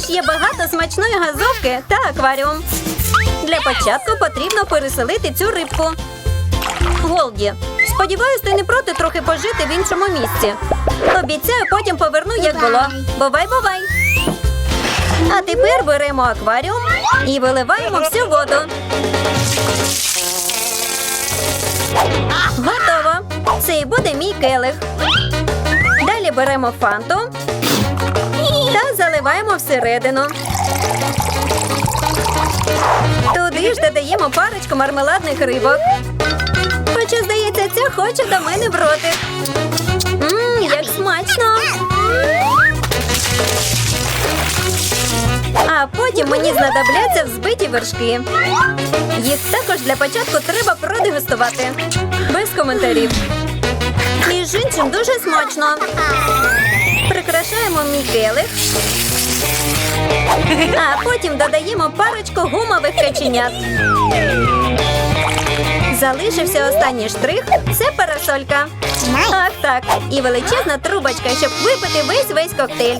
Тож є багато смачної газовки та акваріум. Для початку потрібно переселити цю рибку. Голді, сподіваюсь, ти не проти трохи пожити в іншому місці. Обіцяю, потім поверну, як було. Бувай, бувай. А тепер беремо акваріум і виливаємо всю воду. Готово. Це і буде мій келих. Далі беремо фанту заливаємо всередину. Туди ж додаємо парочку мармеладних рибок. Хоча, здається, ця хоче до мене в ротик. Мм, як смачно. А потім мені знадобляться взбиті вершки. Їх також для початку треба продегустувати. Без коментарів. Між іншим дуже смачно. Келих. А потім додаємо парочку гумових каченят. Залишився останній штрих це парасолька. Ах так, і величезна трубочка, щоб випити весь весь коктейль.